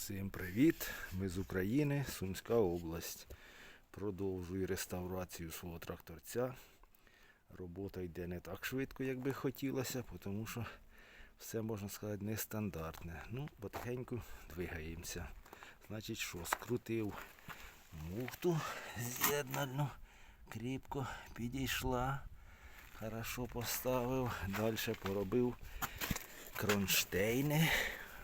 Всім привіт! Ми з України, Сумська область. Продовжую реставрацію свого тракторця. Робота йде не так швидко, як би хотілося, тому що все, можна сказати, нестандартне. Ну, потихеньку двигаємося. Значить, що, скрутив муфту з'єднальну, кріпко підійшла. Хорошо поставив. Далі поробив кронштейни.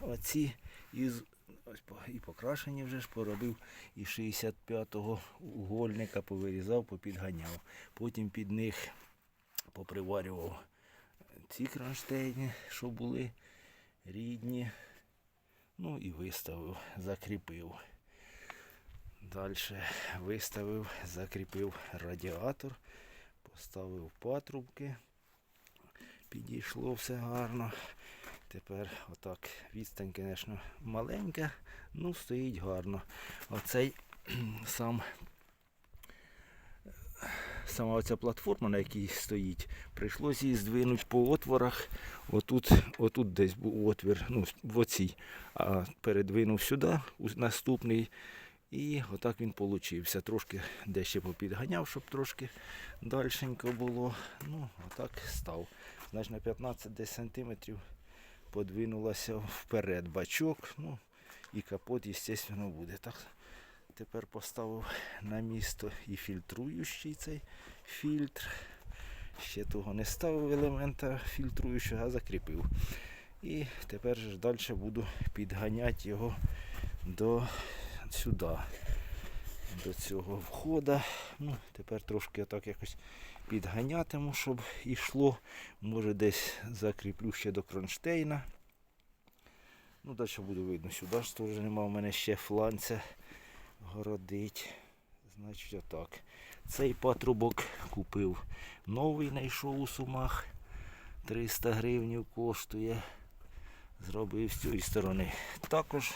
Оці із ось і покрашені вже ж поробив і 65-го угольника повирізав, попідганяв. Потім під них поприварював ці кронштейни, що були рідні. Ну і виставив, закріпив. Далі виставив, закріпив радіатор, поставив патрубки. Підійшло все гарно. Тепер отак відстань, звісно, маленька, ну стоїть гарно. Оцей сам сама оця платформа, на якій стоїть, прийшлося її здвинути по отворах. Отут, отут десь був отвір, ну, в оцій, а передвинув сюди, наступний. І отак він получився. Трошки дещо попідганяв, щоб трошки дальшенько було. Ну, отак став. Значить на 15 десь сантиметрів подвинулася вперед бачок. Ну і капот, звісно, буде. Так, тепер поставив на місто і фільтруючий цей фільтр. Ще того не ставив елемента фільтруючого, а закріпив. І тепер ж далі буду підганяти його до сюди, до цього входа. Ну, тепер трошки отак якось підганятиму, щоб йшло. Може десь закріплю ще до кронштейна. Ну, далі буде видно. Сюди ж теж нема у мене ще фланця городить. Значить отак. Цей патрубок купив новий, знайшов у сумах. 300 гривень коштує. Зробив з цієї сторони. Також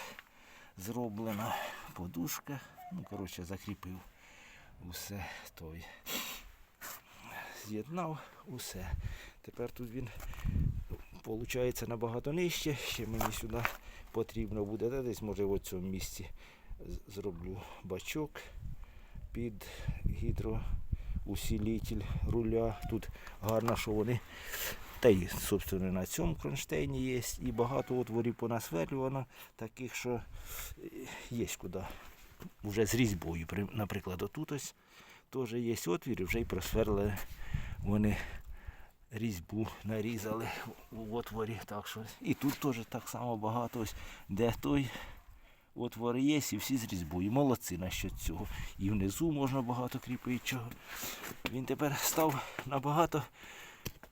зроблена подушка. Ну, коротше, закріпив усе той. З'єднав усе. Тепер тут він виходить набагато нижче. Ще мені сюди потрібно буде. Де десь може в цьому місці зроблю бачок під гідроусилитель руля. Тут гарно, що вони. Та й, собственно, на цьому кронштейні є. І багато отворів понасверлювано, таких, що е, є куди. Вже з різьбою. Наприклад, отут ось теж є отвір, і вже й просверли вони різьбу нарізали в отворі. Так що. І тут теж так само багато. Ось, де той отвор є, і всі з різьбою. Молодці насчет цього. І внизу можна багато кріпити чого. Він тепер став набагато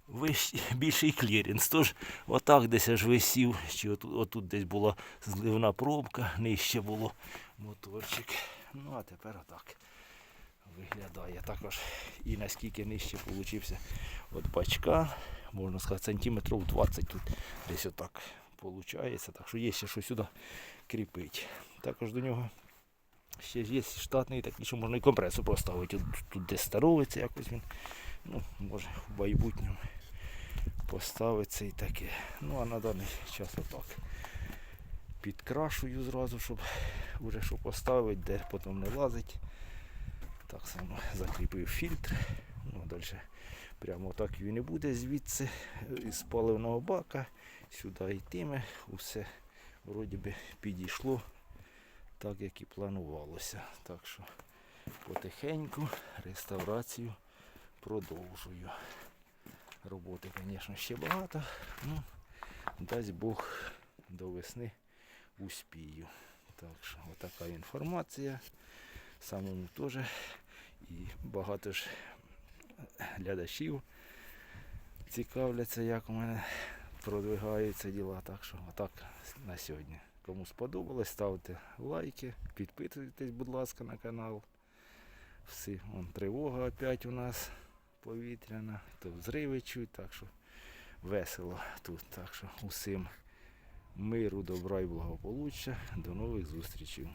більший кліренс. Тож отак десь аж висів, чи отут, отут десь була зливна пробка, нижче було моторчик. Ну а тепер отак виглядає. Також і наскільки нижче получився от бачка, можна сказати, сантиметрів 20 тут десь отак виходить. Так що є ще що сюди кріпить. Також до нього ще є штатний, такий, що можна і компресор поставити. Тут, тут десь старовиться якось він. Ну, може в майбутньому поставиться і таке. Ну а на даний час отак. Підкрашую зразу, щоб вже що поставити, де потім не лазить. Так само закріпив фільтр. Ну, далі прямо так і буде звідси із паливного бака. Сюди йтиме. Усе вроді би підійшло так, як і планувалося. Так що потихеньку реставрацію продовжую. Роботи, звісно, ще багато. Ну, дасть Бог до весни успію. Так що отака інформація. Самому теж. І багато ж глядачів цікавляться, як у мене продвигаються діла. Так що отак на сьогодні. Кому сподобалось, ставте лайки, підписуйтесь, будь ласка, на канал. Всі, вон, тривога опять у нас повітряна, то взриви чуть, так що весело тут. Так що усім миру, добра і благополуччя. До нових зустрічей.